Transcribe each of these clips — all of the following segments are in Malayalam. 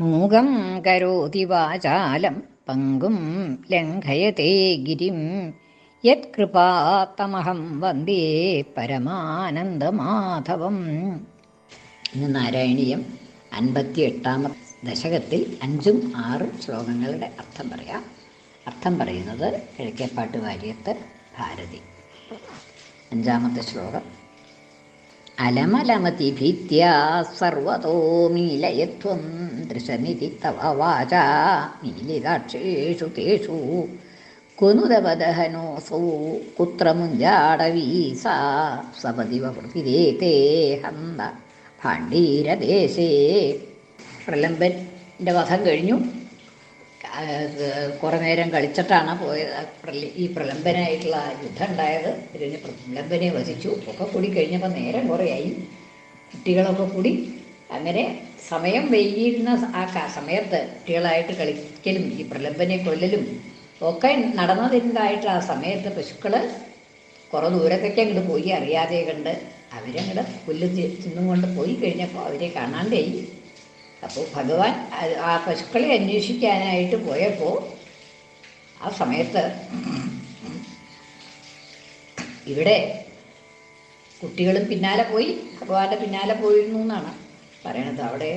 മൂകം കരോതി വാചാലം പങ്കും ലംഘയത്തെ ഗിരിം. യത്കൃപാത്തമഹം വന്ദേ പരമാനന്ദമാധവം. ഇന്ന് നാരായണീയം അൻപത്തി ദശകത്തിൽ അഞ്ചും ആറും ശ്ലോകങ്ങളുടെ അർത്ഥം പറയാം. അർത്ഥം പറയുന്നത് കിഴക്കേപ്പാട്ട് വാര്യത്ത് ഭാരതി. അഞ്ചാമത്തെ ശ്ലോകം. അലമലമതി ഭീത്യ സർവതോ മീലയത്വം ദൃശമിതി തവ വാച മീലിതാക്ഷേഷു തേഷു. കുനുദവദഹനോസോ കുത്രമുഞ്ചാടവീ സാ സപതിവ പ്രതിരേതേ ഹന്ത ഭാണ്ഡീരദേശേ. പ്രലംബന്റെ വധം കഴിഞ്ഞു. കുറേ നേരം കളിച്ചിട്ടാണ് പോയത്. ഈ പ്രലംബനായിട്ടുള്ള യുദ്ധം ഉണ്ടായത് ഇതിന് പ്രലംബനെ വധിച്ചു. ഒക്കെ കൂടി കഴിഞ്ഞപ്പോൾ നേരം കുറേയായി. കുട്ടികളൊക്കെ കൂടി അങ്ങനെ സമയം വൈകിയിരുന്ന ആ സമയത്ത് കുട്ടികളായിട്ട് കളിക്കലും ഈ പ്രലംബനെ കൊല്ലലും ഒക്കെ നടന്നതിന്റെതായിട്ട് ആ സമയത്ത് പശുക്കൾ കുറേ ദൂരത്തേക്ക് അങ്ങോട്ട് പോയി അറിയാതെ കണ്ട് അവരങ്ങോട്ട് പുല്ല് തിന്നും കൊണ്ട് പോയി കഴിഞ്ഞപ്പോൾ അവരെ കാണാണ്ടായി. അപ്പോൾ ഭഗവാൻ ആ പശുക്കളെ അന്വേഷിക്കാനായിട്ട് പോയപ്പോൾ ആ സമയത്ത് ഇവിടെ കുട്ടികളും പിന്നാലെ പോയി ഭഗവാന്റെ പിന്നാലെ പോയിരുന്നു എന്നാണ് പറയണത്. അവിടെ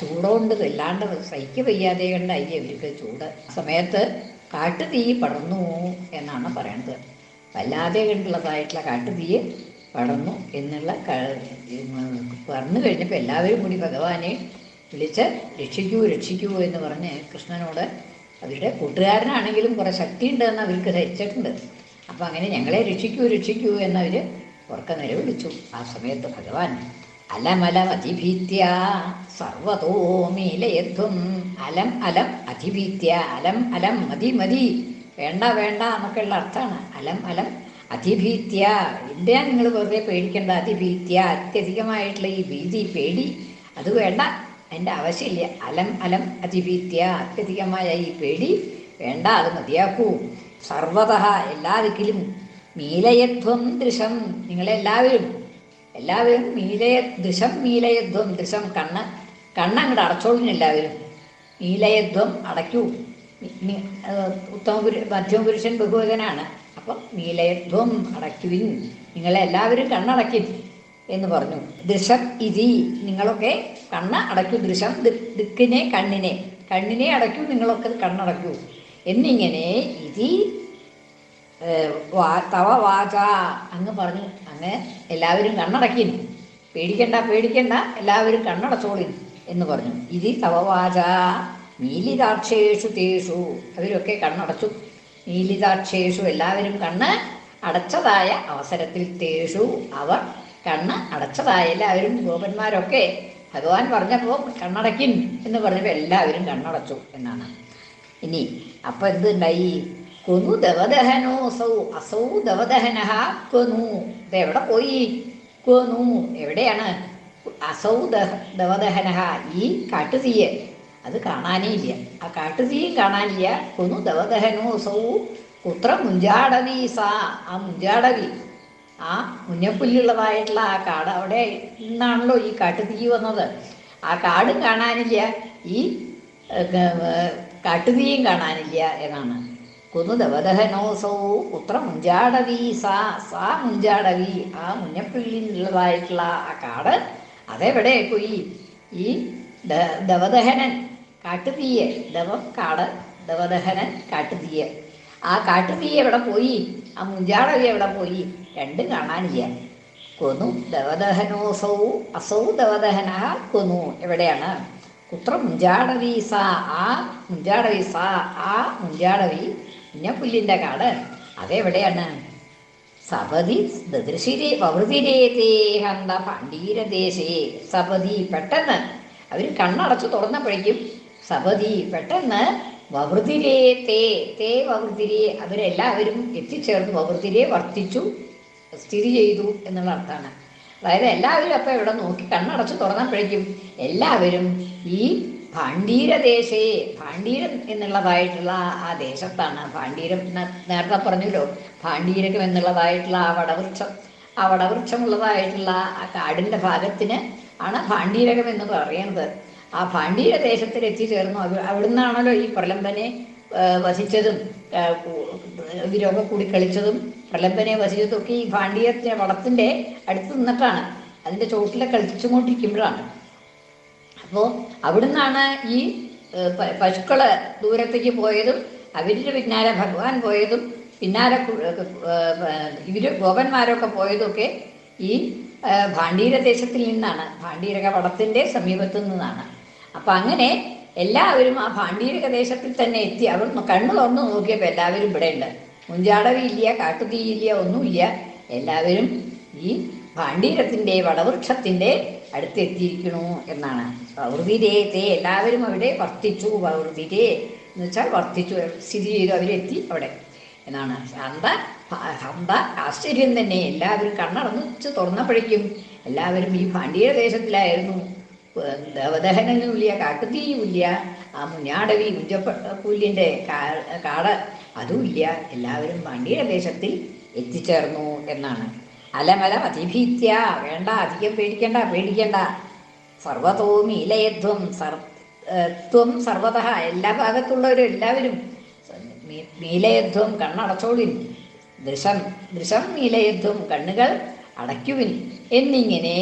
ചൂടുകൊണ്ട് വല്ലാണ്ട് സഹിക്ക വയ്യാതെ കണ്ടായി അവർക്ക് ചൂട്. സമയത്ത് കാട്ടു തീ പടർന്നു എന്നാണ് പറയണത്. വല്ലാതെ കണ്ടുള്ളതായിട്ടുള്ള കാട്ടു കാട്ടുതീ പടർന്നു എന്നുള്ള പറഞ്ഞു കഴിഞ്ഞപ്പോൾ എല്ലാവരും കൂടി ഭഗവാനെ വിളിച്ച് രക്ഷിക്കൂ രക്ഷിക്കൂ എന്ന് പറഞ്ഞ് കൃഷ്ണനോട് അവരുടെ കൂട്ടുകാരനാണെങ്കിലും കുറേ ശക്തിയുണ്ടെന്ന് അവർക്ക് ധരിച്ചിട്ടുണ്ട് അപ്പം അങ്ങനെ ഞങ്ങളെ രക്ഷിക്കൂ രക്ഷിക്കൂ എന്നവർ ഉറക്ക വിളിച്ചു. ആ സമയത്ത് ഭഗവാൻ അലമലം അതിഭീത്യ സർവതോ മീലയധ്വം അലം അലം അതിഭീത്യ അലം അലം മതി മതി. വേണ്ട വേണ്ട എന്നൊക്കെയുള്ള അർത്ഥമാണ്. അലം അലം അതിഭീത്യ എന്തിനാ നിങ്ങൾ വെറുതെ പേടിക്കേണ്ട? അതിഭീത്യ അത്യധികമായിട്ടുള്ള ഈ ഭീതി പേടി. അത് വേണ്ട. അതിന്റെ ആവശ്യമില്ല. അലം അലം അതിഭീത്യ അത്യധികമായ ഈ പേടി വേണ്ട അത് മതിയാക്കൂ. സർവത എല്ലാ ദിക്കിലും മീലയധ്വം ദൃശം നിങ്ങളെല്ലാവരും എല്ലാവരും മീലയ ദൃശം മീലയധ്വം ദൃശം കണ്ണ് കണ്ണങ്ങോട്ട് അടച്ചോളിന് എല്ലാവരും. മീലയധ്വം അടയ്ക്കൂ. ഉത്തമ പുരു മധ്യമ പുരുഷൻ ബഹുവചനാണ്. അപ്പം മീലയത്വം അടയ്ക്കുവിൻ. നിങ്ങളെല്ലാവരും കണ്ണടയ്ക്കും. എന്ന് പറഞ്ഞു. ദൃശം ഇതി. നിങ്ങളൊക്കെ കണ്ണ് അടയ്ക്കൂ. ദൃശം ദിക്കിനെ കണ്ണിനെ. കണ്ണിനെ അടയ്ക്കൂ നിങ്ങളൊക്കെ കണ്ണടയ്ക്കൂ. എന്നിങ്ങനെ ഇതി തവ വാച അങ്ങ് പറഞ്ഞു. അങ്ങ് എല്ലാവരും കണ്ണടക്കി പേടിക്കണ്ട പേടിക്കണ്ട. എല്ലാവരും കണ്ണടച്ചോളി എന്ന് പറഞ്ഞു. ഇതി തവ വാച. നീലിതാക്ഷേഷു തേഷു. അവരൊക്കെ കണ്ണടച്ചു. നീലിതാക്ഷേഷു എല്ലാവരും കണ്ണ് അടച്ചതായ അവസരത്തിൽ തേഷു. അവർ കണ്ണ് അടച്ചതായ എല്ലാവരും ഗോപന്മാരൊക്കെ? ഭഗവാൻ പറഞ്ഞപ്പോൾ കണ്ണടയ്ക്കും എന്ന് പറഞ്ഞപ്പോൾ എല്ലാവരും കണ്ണടച്ചു എന്നാണ്. ഇനി അപ്പം എന്തുണ്ടായി? കൊനു ദവദഹനോ സൗ അസൗ ദവദഹനഹ കൊനു ഇത് എവിടെ പോയി? കൊനു എവിടെയാണ്? അസൗ ദഹ ദവദഹനഹ ഈ കാട്ടുതീയ്. അത് കാണാനേ ഇല്ല. ആ കാട്ടുതീയും കാണാനില്ല. കൊനു ദവദഹനോ സൗ കുത്ര മുഞ്ചാടവി സാ. ആ മുഞ്ചാടവി ആ മുന്നപ്പുല്ലുള്ളതായിട്ടുള്ള ആ കാട് അവിടെ നിന്നാണല്ലോ ഈ കാട്ടുതീ വന്നത്. ആ കാടും കാണാനില്ല. ഈ കാട്ടുതീയും കാണാനില്ല എന്നാണ്. കുന്നു ഉത്ര പുത്ര മുഞ്ചാടവി സാ സാ മുഞ്ചാടവി ആ മുന്നപ്പുല്ലിനുള്ളതായിട്ടുള്ള ആ കാട് അതെവിടെ പോയി? ഈ ദവദഹനൻ കാട്ടുതീയെ ദവം കാട് ദവദഹനൻ കാട്ടുതീയ ആ കാട്ടുതീ എവിടെ പോയി? ആ മുഞ്ചാടവി എവിടെ പോയി? രണ്ടും കാണാനില്ല. കൊന്നു ദവദഹനോസൗ അസൗ ദവദഹന കൊന്നു. എവിടെയാണ്? കുത്ര മുഞ്ചാടവി സാ ആ മുഞ്ചാടവി സാ ആ മുഞ്ചാടവി പുല്ലിന്റെ കാട്. അതെവിടെയാണ്? സപതി ദൃശിരെ വൃതിരേതേ ഹന്ത സപതി പെട്ടെന്ന് അവർ കണ്ണടച്ചു തുറന്നപ്പോഴേക്കും സപതി പെട്ടെന്ന് വവൃതിരേ തേ തേ വവൃതിരേ അവരെല്ലാവരും എത്തിച്ചേർന്ന് വവൃതിരെ വർത്തിച്ചു. സ്ഥിതി ചെയ്തു എന്നുള്ള അർത്ഥമാണ്. അതായത് എല്ലാവരും അപ്പം ഇവിടെ നോക്കി കണ്ണടച്ച് തുറന്നപ്പോഴേക്കും എല്ലാവരും ഈ ഭാണ്ഡീരദേശേ ഭാണ്ഡീരം എന്നുള്ളതായിട്ടുള്ള ആ ദേശത്താണ്. ഭാണ്ഡീരം നേരത്തെ പറഞ്ഞല്ലോ ഭാണ്ഡീരകം എന്നുള്ളതായിട്ടുള്ള ആ വടവൃക്ഷം ആ വടവൃക്ഷമുള്ളതായിട്ടുള്ള ആ കാടിന്റെ ഭാഗത്തിന് ആണ് ഭാണ്ഡീരകം എന്ന് പറയുന്നത്. ആ പാണ്ഡീരദേശത്തിൽ എത്തിച്ചേർന്നു അവ അവിടുന്നാണല്ലോ ഈ പ്രലംബനെ വസിച്ചതും ഇവരൊക്കെ കൂടി കളിച്ചതും പ്രലംബനെ വസിച്ചതും ഒക്കെ ഈ ഭാണ്ഡീയത്തിന്റെ വളത്തിന്റെ അടുത്ത് നിന്നിട്ടാണ്. അതിന്റെ ചോട്ടിലെ കളിച്ചുകൊണ്ടിരിക്കുമ്പോഴാണ്. അപ്പോൾ അവിടുന്നാണ് ഈ പശുക്കൾ ദൂരത്തേക്ക് പോയതും അവരുടെ പിന്നാലെ ഭഗവാൻ പോയതും പിന്നാലെ ഇവർ ഗോപന്മാരൊക്കെ പോയതൊക്കെ ഈ ഭാണ്ഡീര ദേശത്തിൽ നിന്നാണ്. ഭാണ്ഡീരക വടത്തിന്റെ സമീപത്തു നിന്നാണ്. അപ്പൊ അങ്ങനെ എല്ലാവരും ആ ഭാണ്ഡീരക ദേശത്തിൽ തന്നെ എത്തി. അവർ കണ്ണു തുറന്നു നോക്കിയപ്പോൾ എല്ലാവരും ഇവിടെ ഉണ്ട്. മുഞ്ചാടവില്ല കാട്ടുതീയില്ല ഒന്നുമില്ല എല്ലാവരും ഈ ഭാണ്ഡീരത്തിന്റെ വടവൃക്ഷത്തിന്റെ അടുത്തെത്തിയിരിക്കണു എന്നാണ്. പൗർവിരേത്തെ എല്ലാവരും അവിടെ വർത്തിച്ചു പൗർതിരേ എന്ന് വെച്ചാൽ വർത്തിച്ചു സ്ഥിതി ചെയ്തു അവരെത്തി അവിടെ എന്നാണ്. ശാന്ത ഹന്ത ആശ്ചര്യം തന്നെ. എല്ലാവരും കണ്ണടന്നു തുറന്നപ്പോഴേക്കും എല്ലാവരും ഈ ഭാണ്ഡീയ ദേശത്തിലായിരുന്നു ദവദഹനങ്ങളുമില്ല ഇല്ല ആ മുഞ്ഞാടവി കുഞ്ചപ്പൂല്യന്റെ കാട അതുമില്ല. എല്ലാവരും പണ്ടിയുടെ ദേശത്തിൽ എത്തിച്ചേർന്നു എന്നാണ്. അലമല അതിഭീത്യ വേണ്ട അധികം പേടിക്കണ്ട പേടിക്കണ്ട. സർവതോ മീലയധ്വം സർ സർവത. എല്ലാ ഭാഗത്തുള്ളവരും എല്ലാവരും നീലയത്വം കണ്ണടച്ചോളിൻ. ദൃശം ദൃശം മീലയധ്വം കണ്ണുകൾ അടയ്ക്കുവിൻ. എന്നിങ്ങനെ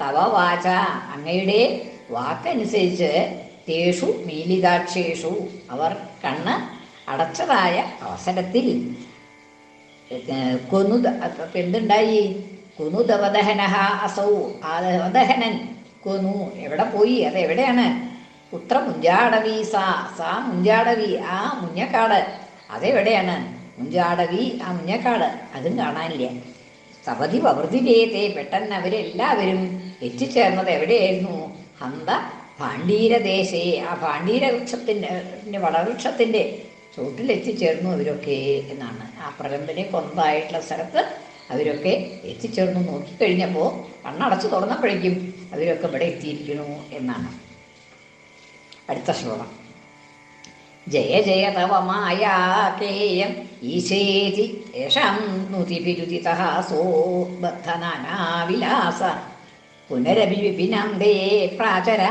തവ വാച. അങ്ങയുടെ വാക്കനുസരിച്ച് തേഷു മീലിതാക്ഷേഷു അവർ കണ്ണ് അടച്ചതായ അവസരത്തിൽ കൊന്നു എന്തുണ്ടായി? കൊന്നു ദവദഹനഹ അസൗ. ആ ദവദഹനൻ കൊന്നു. എവിടെ പോയി? അത് എവിടെയാണ്? പുത്ര മുഞ്ചാടവി സാ. സാ മുഞ്ചാടവി ആ മുഞ്ഞക്കാട്. അതെവിടെയാണ്? മുഞ്ചാടവി ആ മുഞ്ഞക്കാട്. അതും കാണാനില്ല. സപതി പ്രവൃത്തിരേത്തെ പെട്ടെന്ന് അവരെല്ലാവരും എത്തിച്ചേർന്നത് എവിടെയായിരുന്നു? ഹന്ത ഭാണ്ഡീരദേശേ ആ ഭാണ്ഡീര വൃക്ഷത്തിന്റെ വളവൃക്ഷത്തിന്റെ ചോട്ടിൽ എത്തിച്ചേർന്നു അവരൊക്കെ എന്നാണ്. ആ പ്രകമ്പനെ കൊന്നതായിട്ടുള്ള സ്ഥലത്ത് അവരൊക്കെ എത്തിച്ചേർന്നു. നോക്കിക്കഴിഞ്ഞപ്പോൾ കണ്ണടച്ചു തുറന്നപ്പോഴേക്കും അവരൊക്കെ ഇവിടെ എത്തിയിരിക്കുന്നു എന്നാണ് അടുത്ത ശ്ലോകം. ജയ ജയ തവ മായാകേയം ഈശേതി യേഷാം നുതിഭിരുതിതഹാസോ ബദ്ധനാനാവിലാസ. പുനരഭി ദേ പ്രാചര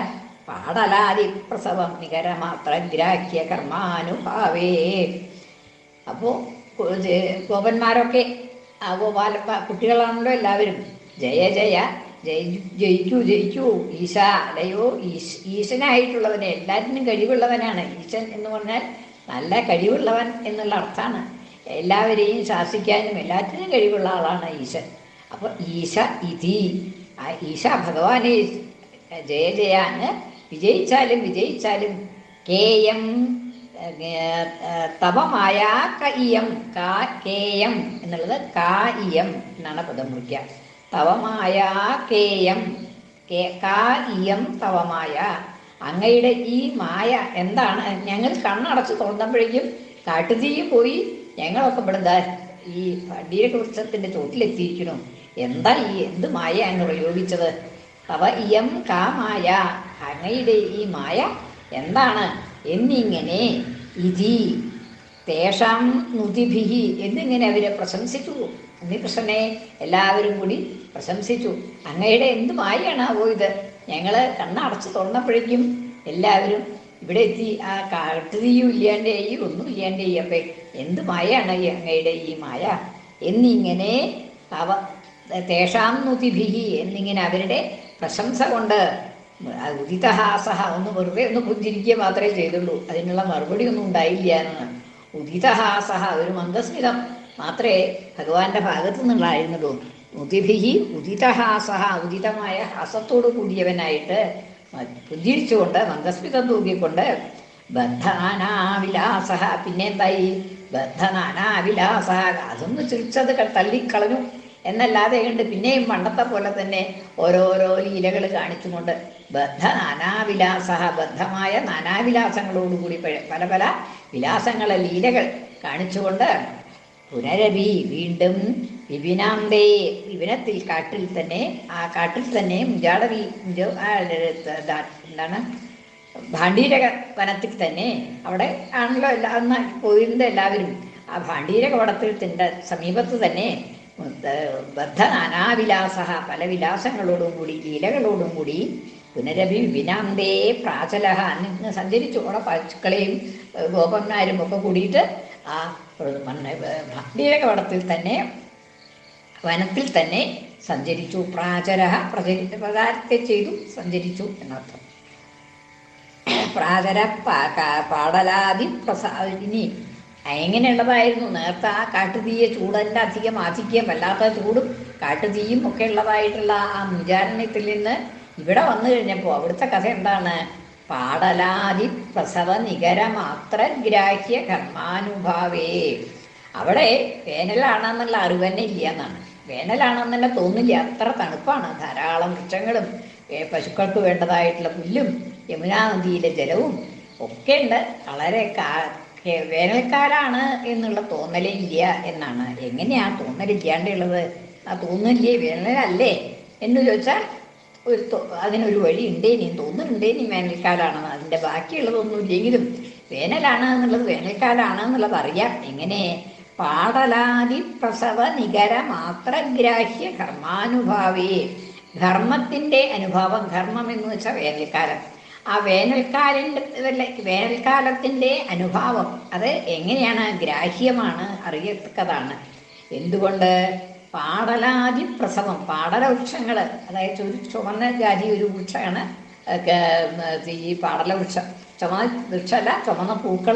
പാടലാദി പ്രസവം നികരമാത്രഗ്രാഹ്യ കർമാനുഭാവേ. അപ്പോൾ ഗോപന്മാരൊക്കെ ഗോപാല കുട്ടികളാണല്ലോ എല്ലാവരും. ജയ ജയി ജയിക്കൂ ജയിക്കൂ. ഈശ അല്ലയോ ഈശ് ഈശനായിട്ടുള്ളവനെ എല്ലാറ്റിനും കഴിവുള്ളവനാണ്. ഈശൻ എന്ന് പറഞ്ഞാൽ നല്ല കഴിവുള്ളവൻ എന്നുള്ള അർത്ഥമാണ്. എല്ലാവരെയും ശാസിക്കാനും എല്ലാറ്റിനും കഴിവുള്ള ആളാണ് ഈശൻ. അപ്പോൾ ഈശ ഇതി. ആ ഈശ ഭഗവാനെ ജയ വിജയിച്ചാലും വിജയിച്ചാലും കേയം തപമായ കയ്യം കാ കേയം എന്നുള്ളത് കാ ഇയം എന്നാണ് പദം തവമായ കേയം ഇയം തവമായ അങ്ങയുടെ ഈ മായ എന്താണ്? ഞങ്ങൾ കണ്ണടച്ച് തുറന്നപ്പോഴേക്കും കാട്ടുതീയും പോയി ഞങ്ങളൊക്കെ ഇവിടെ ദാ ഈ വൃക്ഷത്തിന്റെ ചോട്ടിലെത്തിയിരിക്കണു എന്താ ഈ എന്ത് മായ അങ്ങ് പ്രയോഗിച്ചത് തവ ഇയം കാ മായ. അങ്ങയുടെ ഈ മായ എന്താണ്? എന്നിങ്ങനെ ഇതി തേഷാം നുതിഭിഹി എന്നിങ്ങനെ അവരെ പ്രശംസിച്ചു. ഉണ്ണികൃഷ്ണനെ എല്ലാവരും കൂടി പ്രശംസിച്ചു. അങ്ങയുടെ എന്ത് മായാണാവോ ഇത്? ഞങ്ങൾ കണ്ണടച്ച് തുറന്നപ്പോഴേക്കും എല്ലാവരും ഇവിടെ എത്തി ആ കാട്ടുതീയും ഇല്ലാണ്ടേയി ഒന്നും ഇല്ലാണ്ടേയി അപ്പേ എന്ത് മായാണ് ഈ അങ്ങയുടെ ഈ മായ? എന്നിങ്ങനെ അവ തേഷാം നുതിഭിഹി എന്നിങ്ങനെ അവരുടെ പ്രശംസ കൊണ്ട് ഉദിതഹാസഹ ഒന്ന് വെറുതെ ഒന്ന് പുഞ്ചിരിക്കുക മാത്രമേ ചെയ്തുള്ളൂ. അതിനുള്ള മറുപടി ഒന്നും ഉണ്ടായില്ല എന്ന്. ഉദിതഹാസഹ ഒരു മന്ദസ്മിതം. മാത്രമേ ഭഗവാന്റെ ഭാഗത്തു നിന്നുണ്ടായിരുന്നുള്ളൂ ഉദിഭിഹി ഉദിതഹാസഹ ഉദിതമായ ഹാസത്തോടു കൂടിയവനായിട്ട് പുഞ്ചിരിച്ചുകൊണ്ട് മന്ദസ്മിതം തൂക്കിക്കൊണ്ട് ബദ്ധനാനാവിലാസ പിന്നെ എന്തായി ബദ്ധനാനാവിലാസ അതൊന്ന് ചിരിച്ചത് തള്ളിക്കളഞ്ഞു എന്നല്ലാതെ കണ്ട് പിന്നെയും പണ്ടത്തെ പോലെ തന്നെ ഓരോരോ ലീലകൾ കാണിച്ചുകൊണ്ട് ബദ്ധ നാനാവിലാസ ബദ്ധമായ നാനാവിലാസങ്ങളോടുകൂടി പല പല വിലാസങ്ങളെ ലീലകൾ കാണിച്ചുകൊണ്ട് പുനരവി വീണ്ടും വിപിനാന്തേ വിപിനത്തിൽ കാട്ടിൽ തന്നെ ആ കാട്ടിൽ തന്നെ മുജാടവി എന്താണ്? ഭാണ്ഡീരക വനത്തിൽ തന്നെ അവിടെ ആണല്ലോ എല്ലാ അന്ന് എല്ലാവരും. ആ ഭാണ്ഡീരക തന്നെ സമീപത്ത് തന്നെ ബദ്ധ നാനാവിലാസ പല വിലാസങ്ങളോടും കൂടി ലീലകളോടും കൂടി പുനരഭി വിനാന്തേ പ്രാചലഹ അന്ന് സഞ്ചരിച്ചു. അവിടെ പശുക്കളെയും ഗോപന്മാരും ഒക്കെ കൂടിയിട്ട് ആ ഭക്തിരകവടത്തിൽ തന്നെ വനത്തിൽ തന്നെ സഞ്ചരിച്ചു. പ്രാചര പ്രചരി പ്രചാരത്തെ ചെയ്തു സഞ്ചരിച്ചു എന്നർത്ഥം. പ്രാചര പാടലാദി പ്രസാ ഇനി എങ്ങനെയുള്ളതായിരുന്നു? നേരത്തെ ആ കാട്ടുതീയ ചൂടന്റെ അധികം ആധിക്യം വല്ലാത്ത ചൂടും കാട്ടുതീയും ഒക്കെ ഉള്ളതായിട്ടുള്ള ആ വിചാരണത്തിൽ നിന്ന് ഇവിടെ വന്നു കഴിഞ്ഞപ്പോൾ അവിടുത്തെ കഥ എന്താണ്? പാടലാദി പ്രസവ നികരമാത്ര ഗ്രാഹ്യ കർമാനുഭാവേ. അവിടെ വേനലാണെന്നുള്ള അറിവ് തന്നെ ഇല്ല എന്നാണ്. വേനലാണെന്ന് തന്നെ തോന്നില്ല. അത്ര തണുപ്പാണ്. ധാരാളം വൃക്ഷങ്ങളും പശുക്കൾക്ക് വേണ്ടതായിട്ടുള്ള പുല്ലും യമുനാ നദിയിലെ ജലവും ഒക്കെ ഉണ്ട്. വളരെ കാ വേനൽക്കാലാണ് എന്നുള്ള തോന്നലേ ഇല്ല എന്നാണ്. എങ്ങനെയാ തോന്നലില്ലാണ്ടുള്ളത് ആ തോന്നില്ലേ വേനലല്ലേ? എന്ന് ചോദിച്ചാൽ ഒരു അതിനൊരു വഴി ഉണ്ടേനി. തോന്നുന്നുണ്ടേനി വേനൽക്കാലാണെന്ന്. അതിന്റെ ബാക്കിയുള്ളതൊന്നും ഇല്ലെങ്കിലും വേനലാണ് എന്നുള്ളത് വേനൽക്കാലാണ് എന്നുള്ളത് അറിയാം. എങ്ങനെ? പാടലാദി പ്രസവ നികര മാത്രഗ്രാഹ്യ കർമാനുഭാവേ ധർമ്മത്തിന്റെ അനുഭവം ധർമ്മം എന്ന് വെച്ചാൽ വേനൽക്കാലം. ആ വേനൽക്കാലിന്റെ വേനൽക്കാലത്തിന്റെ അനുഭാവം. അത് എങ്ങനെയാണ്? ഗ്രാഹ്യമാണ് അറിയത്തക്കതാണ്. എന്തുകൊണ്ട്? പാടലാദി പ്രസവം പാടല വൃക്ഷങ്ങൾ അതായത് ഒരു ചുവന്ന ജാതി ഒരു വൃക്ഷമാണ് ഈ പാടല വൃക്ഷം ചുമന്ന വൃക്ഷമല്ല ചുമന്ന പൂക്കൾ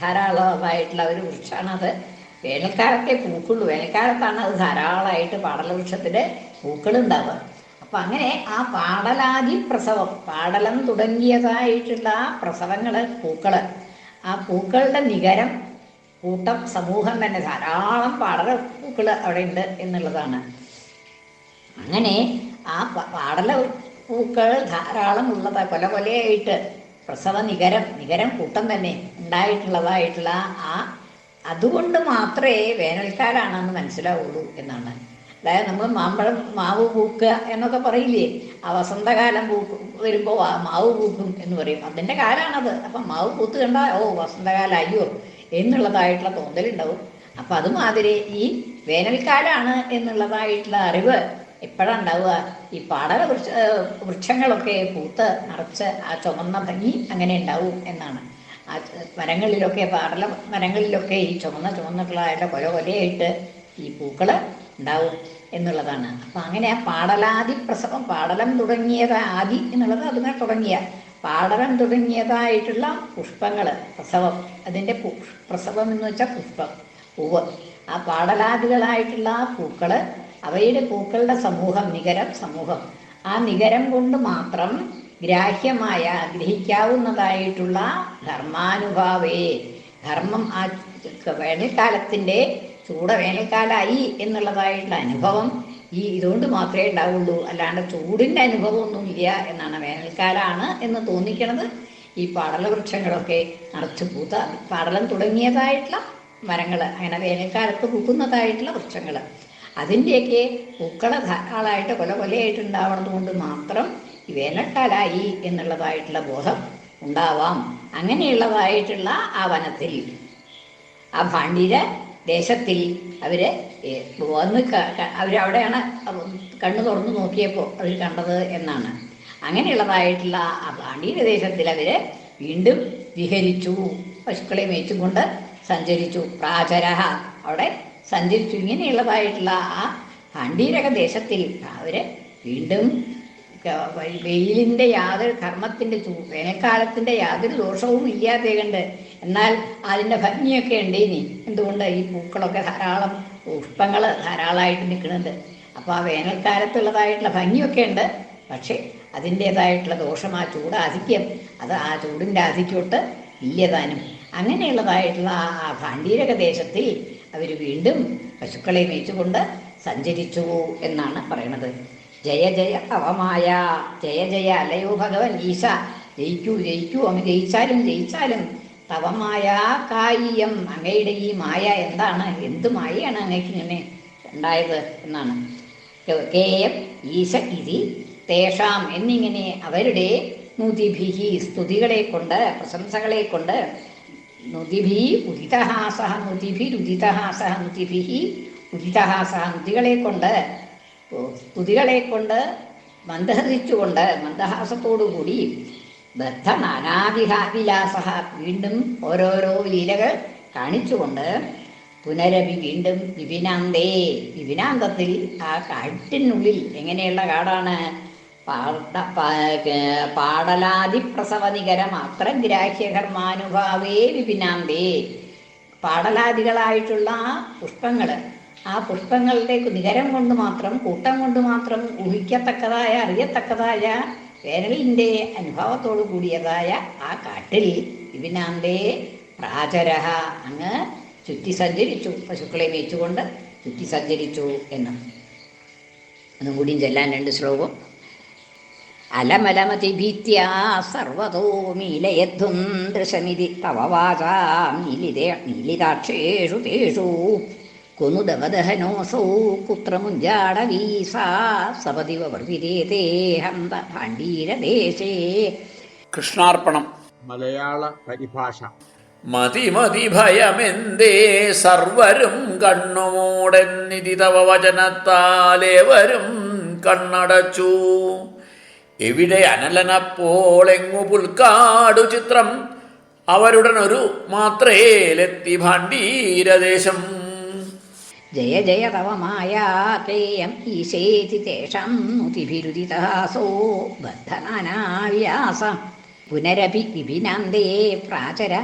ധാരാളമായിട്ടുള്ള ഒരു വൃക്ഷമാണത്. വേനൽക്കാലത്തെ പൂക്കുള്ളൂ വേനൽക്കാലത്താണ് അത് ധാരാളമായിട്ട് പാടലവൃക്ഷത്തിന്റെ പൂക്കളുണ്ടാവുക. അപ്പം അങ്ങനെ ആ പാടലാദി പ്രസവം പാടലം തുടങ്ങിയതായിട്ടുള്ള ആ പ്രസവങ്ങൾ പൂക്കൾ ആ പൂക്കളുടെ നികരം കൂട്ടം സമൂഹം തന്നെ ധാരാളം പാടല പൂക്കൾ അവിടെ ഉണ്ട് എന്നുള്ളതാണ്. അങ്ങനെ ആ പാടല പൂക്കൾ ധാരാളം ഉള്ളത് കൊല കൊലയായിട്ട് പ്രസവ നികരം നികരം കൂട്ടം തന്നെ ഉണ്ടായിട്ടുള്ളതായിട്ടുള്ള ആ അതുകൊണ്ട് മാത്രമേ വേനൽക്കാലാണെന്ന് മനസ്സിലാവുള്ളൂ എന്നാണ്. അതായത് നമ്മൾ മാമ്പഴം മാവ് പൂക്കുക എന്നൊക്കെ പറയില്ലേ? ആ വസന്തകാലം പൂക്ക് വരുമ്പോൾ മാവ് പൂക്കും എന്ന് പറയും. അതിന്റെ കാലമാണത് അപ്പം മാവ് പൂത്ത് കണ്ടാൽ ഓ വസന്തകാലം അയ്യോ എന്നുള്ളതായിട്ടുള്ള തോന്നലുണ്ടാവും. അപ്പം അതുമാതിരി ഈ വേനൽക്കാലാണ് എന്നുള്ളതായിട്ടുള്ള അറിവ് എപ്പോഴാണ് ഉണ്ടാവുക? ഈ പാടക വൃക്ഷ വൃക്ഷങ്ങളൊക്കെ പൂത്ത് നിറച്ച് ആ ചുമന്ന ഭംഗി അങ്ങനെ ഉണ്ടാവും എന്നാണ്. മരങ്ങളിലൊക്കെ പാടല മരങ്ങളിലൊക്കെ ഈ ചുമന്ന ചുമന്നിട്ടുള്ളതായിട്ട് കൊല കൊലയായിട്ട് ഈ പൂക്കൾ ഉണ്ടാവും എന്നുള്ളതാണ്. അപ്പം അങ്ങനെ പാടലാദി പ്രസവം പാടലം തുടങ്ങിയത് ആദി എന്നുള്ളത് അതിനെ തുടങ്ങിയ. പാടലം തുടങ്ങിയതായിട്ടുള്ള പുഷ്പങ്ങൾ പ്രസവം. അതിന്റെ പ്രസവം എന്ന് വെച്ചാൽ പുഷ്പം പൂവ്. ആ പാടലാദികളായിട്ടുള്ള ആ പൂക്കൾ അവയുടെ പൂക്കളുടെ സമൂഹം നികരം സമൂഹം. ആ നികരം കൊണ്ട് മാത്രം ഗ്രാഹ്യമായ ഗ്രഹിക്കാവുന്നതായിട്ടുള്ള ധർമാനുഭാവേ. ധർമ്മം ആ വേനൽക്കാലത്തിന്റെ ചൂട വേനൽക്കാലമായി എന്നുള്ളതായിട്ടുള്ള അനുഭവം ഈ ഇതുകൊണ്ട് മാത്രമേ ഉണ്ടാവുള്ളൂ. അല്ലാണ്ട് ചൂടിന്റെ അനുഭവമൊന്നും ഇല്ല എന്നാണ് വേനൽക്കാലമാണ് എന്ന് തോന്നിക്കണത്. ഈ പാടല വൃക്ഷങ്ങളൊക്കെ നിറച്ച് പൂത്ത പാടലം തുടങ്ങിയതായിട്ടുള്ള മരങ്ങൾ അങ്ങനെ വേനൽക്കാലത്ത് പൂക്കുന്നതായിട്ടുള്ള വൃക്ഷങ്ങൾ. അതിന്റെയൊക്കെ പൂക്കള ധാരാളമായിട്ട് കൊല കൊലയായിട്ട് ഉണ്ടാവണത് കൊണ്ട് മാത്രം വേനൽക്കാലായി എന്നുള്ളതായിട്ടുള്ള ബോധം ഉണ്ടാവാം. അങ്ങനെയുള്ളതായിട്ടുള്ള ആ വനത്തിൽ. ആ ഭാണ്ഡിര ദേശത്തിൽ അവർ വന്ന് അവരവിടെയാണ് കണ്ണു തുറന്നു നോക്കിയപ്പോൾ അവർ കണ്ടത് എന്നാണ്. അങ്ങനെയുള്ളതായിട്ടുള്ള ആ ഭാണ്ഡിര ദേശത്തിൽ അവർ വീണ്ടും വിഹരിച്ചു. പശുക്കളെ മേച്ചും കൊണ്ട് സഞ്ചരിച്ചു. പ്രാചരഹ അവിടെ സഞ്ചരിച്ചു. ഇങ്ങനെയുള്ളതായിട്ടുള്ള ആ ഭാണ്ഡീരക ദേശത്തിൽ അവർ വീണ്ടും വെയിലിന്റെ യാതൊരു കർമ്മത്തിന്റെ വേനൽക്കാലത്തിന്റെ യാതൊരു ദോഷവും ഇല്ലാതെ കണ്ട് എന്നാൽ അതിന്റെ ഭംഗിയൊക്കെ ഉണ്ട് ഇനി. എന്തുകൊണ്ട് ഈ പൂക്കളൊക്കെ ധാരാളം പുഷ്പങ്ങൾ ധാരാളമായിട്ട് നിൽക്കുന്നുണ്ട് അപ്പോൾ ആ വേനൽക്കാലത്തുള്ളതായിട്ടുള്ള ഭംഗിയൊക്കെ ഉണ്ട്. പക്ഷേ അതിന്റെതായിട്ടുള്ള ദോഷം ആ ചൂട് ആധിക്യം അത് ആ ചൂടിന്റെ ആധിക്യോട്ട് ഇല്ലതാനും അങ്ങനെയുള്ളതായിട്ടുള്ള ആ ഭാണ്ഡീരക ദേശത്തിൽ അവർ വീണ്ടും പശുക്കളെ മേച്ചുകൊണ്ട് സഞ്ചരിച്ചു എന്നാണ് പറയണത്. ജയ ജയ തവമായ ജയ ജയ അലയോ ഭഗവൻ ഈശ. ജയിക്കൂ ജയിക്കൂ അങ്ങ് ജയിച്ചാലും ജയിച്ചാലും തവമായ കായിയം അങ്ങയുടെ ഈ മായ എന്താണ്? എന്ത് മായയാണ് അങ്ങേക്ക് ഇങ്ങനെ ഉണ്ടായത് എന്നാണ്. കേയം ഈശ ഇതി തേഷാം എന്നിങ്ങനെ അവരുടെ നുതിഭിഹി സ്തുതികളെ കൊണ്ട് പ്രശംസകളെ കൊണ്ട് നുതിഭി ഉദിതഹാസ നുതിഭിരുദിതഹാസ നുതിഭിഹി ഉദിതഹാസ നുതികളെ കൊണ്ട് സ്തുതികളെ കൊണ്ട് മന്ദഹസിച്ചുകൊണ്ട് മന്ദഹാസത്തോടുകൂടി ബദ്ധ നാനാവിഹാവിലാസ വീണ്ടും ഓരോരോ ലീലകൾ കാണിച്ചുകൊണ്ട് പുനരവി വീണ്ടും വിപിനാന്തേ വിപിനാന്തത്തിൽ ആ കാട്ടിനുള്ളിൽ എങ്ങനെയുള്ള കാടാണ്? പാട പാടലാതിപ്രസവനികരം അത്ര ഗ്രാഹ്യകർമാനുഭാവേ വിപിനാന്തേ. പാടലാദികളായിട്ടുള്ള പുഷ്പങ്ങൾ ആ പുഷ്പങ്ങളുടെ നികരം കൊണ്ട് മാത്രം കൂട്ടം കൊണ്ട് മാത്രം ഊഹിക്കത്തക്കതായ അറിയത്തക്കതായ വേനലിന്റെ അനുഭവത്തോടു കൂടിയതായ ആ കാട്ടിൽ ഇവനാന്റെ പ്രാചരഹ. അങ്ങ് ചുറ്റി സഞ്ചരിച്ചു. പശുക്കളെ മേച്ചുകൊണ്ട് ചുറ്റി സഞ്ചരിച്ചു എന്ന്. ഒന്നും കൂടിയും ചെല്ലാൻ രണ്ട് ശ്ലോകം. അലമലമതി ഭീത്യ സർവതോ മീലയധ്വം ദൃശമിതി തവ മീലിതേ നീലിതേ നീലിതാക്ഷേഷു തേഷു. കുനുദവദഹനോസൗ കുത്രമുഞ്ചാടവീസാ സപതിവ വർവിരേതേ ഹന്ത ഭാണ്ഡീരദേശേ കൃഷ്ണാർപ്പണം. മലയാള പരിഭാഷ. മതി മതി ഭയമെന്തേ സർവരും കണ്ണുമൂടെന്നിതി തവ വചനത്താലേവരും കണ്ണടച്ചു. എവിടെ അനലനപ്പോളെങ്ങു പുൽക്കാടു ചിത്രം അവരുടനൊരു മാത്രേലെത്തി ഭാണ്ഡീരദേശം. ജയ ജയ തവ माया ഈശേതി ईशेति നുതിഭിരുദിതാസോ ബദ്ധനാനാവ്യാസ. പുനരപി വിപിനാന്തേ പ്രാചര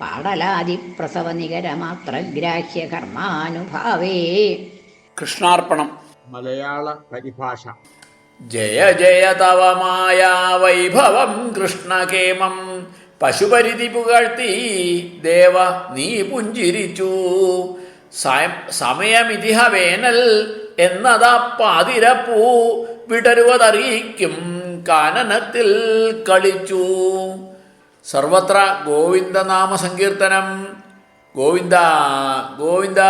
പാടലാദിപ്രസവ നികരമാത്രഗ്രാഹ്യ കർമാനുഭാവേ. കൃഷ്ണാർപ്പണം. മലയാള പരിഭാഷ. ജയ ജയ തവ മായാ വൈഭവം കൃഷ്ണകേമം പശുപരിധി പുകഴ്ത്തി ദേവ നീ പുഞ്ചിരിച്ചു. സമയമിതിഹ വേനൽ എന്നതാ പാതിരപ്പൂ വിടരുവതറിയിക്കും കാനനത്തിൽ കളിച്ചു. സർവത്ര ഗോവിന്ദനാമ സങ്കീർത്തനം ഗോവിന്ദ ഗോവിന്ദ.